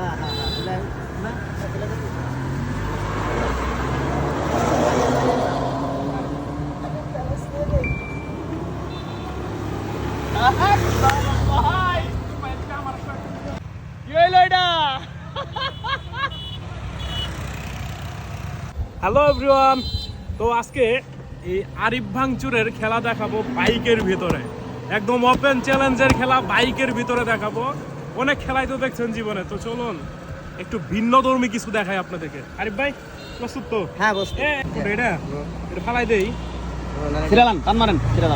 হ্যাঁ হ্যাঁ হ্যাঁ হ্যালো এভরিওয়ান, তো আজকে এই আরিফ ভাঙচুরের খেলা দেখাবো বাইকের ভিতরে। একদম ওপেন চ্যালেঞ্জের খেলা বাইকের ভিতরে দেখাবো। অনেক খেলাই তো দেখছেন জীবনে তো চলুন একটু ভিন্ন ধর্মী কিছু দেখাই আপনাদেরকে। আরিফ ভাই প্রস্তুত তো? হ্যাঁ বস এটা? এটা ফালাই দেই। ছিড়ালাম টান মারেন করতে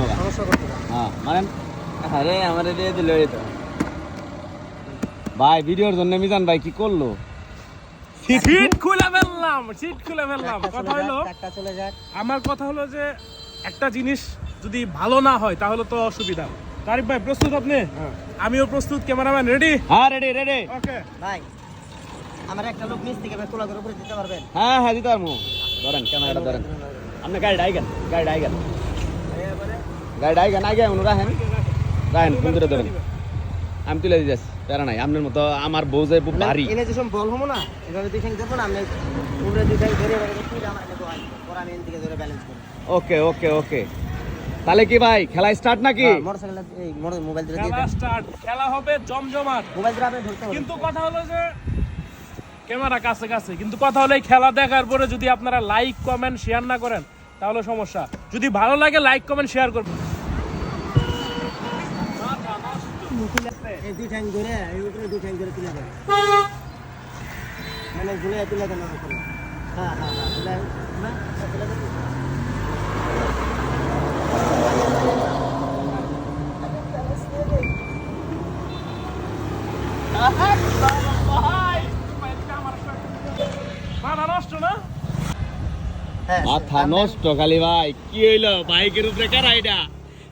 হ্যাঁ মারেন। আরে আমার দিয়ে দিল এই তো। ভাই ভিডিওর জন্য মিজান ভাই কি করল? সিট খুলে ফেললাম সিট খুলে ফেললাম। কথা হলো একটা চলে যাক। আমার কথা হলো যে একটা জিনিস যদি ভালো না হয় তাহলে তো অসুবিধা। তারিফ ভাই প্রস্তুত আপনি? আমিও প্রস্তুত ক্যামেরাম্যান রেডি হ্যাঁ রেডি রেডি ওকে ভাই আমার একটা লোক নিচ থেকে তোলা করে উপরে দিতে পারবেন? হ্যাঁ হ্যাঁ দিতে পারব। ধরেন ক্যামেরাটা ধরেন। আপনি গাড়ি ডাইগেন গাড়ি ডাইগেন গাড়ি ডাইগেন আগে অনু রাখেন। রাখেন বন্ধুরা ধরেন। আমি তুলে দিয়ে যাচ্ছি প্যারা নাই। আপনার মতো আমার বউ যে খুব ভারী। এনে যেসব বল হব না এভাবে দুই ঠ্যাং দেবো না আমি উপরে দুই ঠ্যাং ধরে এভাবে আমার এনে বহাই পরে আমি ধরে ব্যালেন্স করি। ওকে ওকে ওকে তাহলে কি ভাই খেলা স্টার্ট নাকি? মোটরসাইকেল এই মোবাইল দিয়ে খেলা স্টার্ট খেলা হবে জমজমাট। মোবাইল ধরে আপনি ধরতে কিন্তু কথা হলো যে ক্যামেরা কাছে কাছে। কিন্তু কথা হলো এই খেলা দেখার পরে যদি আপনারা লাইক কমেন্ট শেয়ার না করেন তাহলে সমস্যা। যদি ভালো লাগে লাইক কমেন্ট শেয়ার করবেন এই দুই ঠ্যাং ধরে এই উপরে দুই ঠ্যাং ধরে তুলে দেন। মানে ঘুরে তুলে দেন হ্যাঁ হ্যাঁ হ্যাঁ তুলে না তুলে দেন মাথা নষ্ট না হ্যাঁ মাথা নষ্ট খালি ভাই কি হইল? বাইকের উপরে কারা এটা?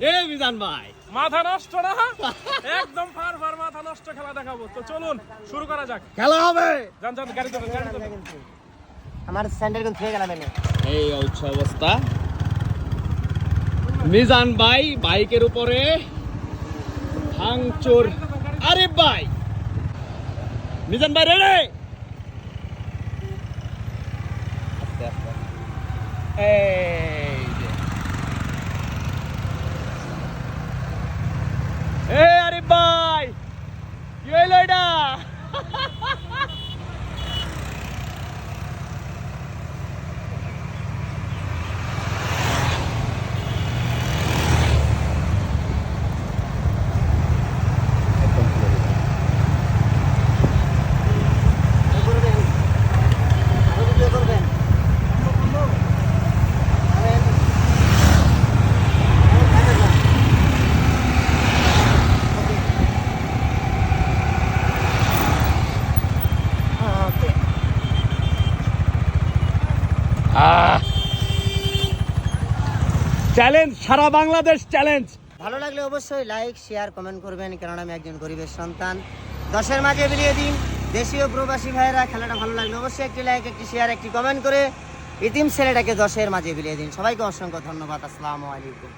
এ মিজান ভাই। মাথা নষ্ট না? একদম ফার ফার মাথা নষ্ট খেলা দেখাবো। তো চলুন শুরু করা যাক। খেলা হবে! যান যান গাড়ি ধরেন গাড়ি আমার স্যান্ডেল কিন্তু থেকে গেলাম এনে? এই হচ্ছে অবস্থা। মিজান ভাই বাইকের উপরে ভাঙচুর। আরে ভাই! মিজান ভাই রেডি এই যে। এ আরে ভাই কি হইল এটা করবেন আরও ভিডিও করবেন আরে- আরে খাইতে যান। ওকে। হ্যাঁ, ওকে। চ্যালেঞ্জ সারা বাংলাদেশ চ্যালেঞ্জ ভালো লাগলে অবশ্যই লাইক শেয়ার কমেন্ট করবেন, কেননা আমি একজন গরিবের সন্তান। দশের মাঝে বিলিয়ে দিন। দেশীয় প্রবাসী ভাইয়েরা, খেলাটা ভালো লাগলে অবশ্যই একটি লাইক একটি শেয়ার একটি কমেন্ট করে ইতিম ছেলেটাকে দশের মাঝে বিলিয়ে দিন। সবাইকে অসংখ্য ধন্যবাদ। আসসালামু আলাইকুম।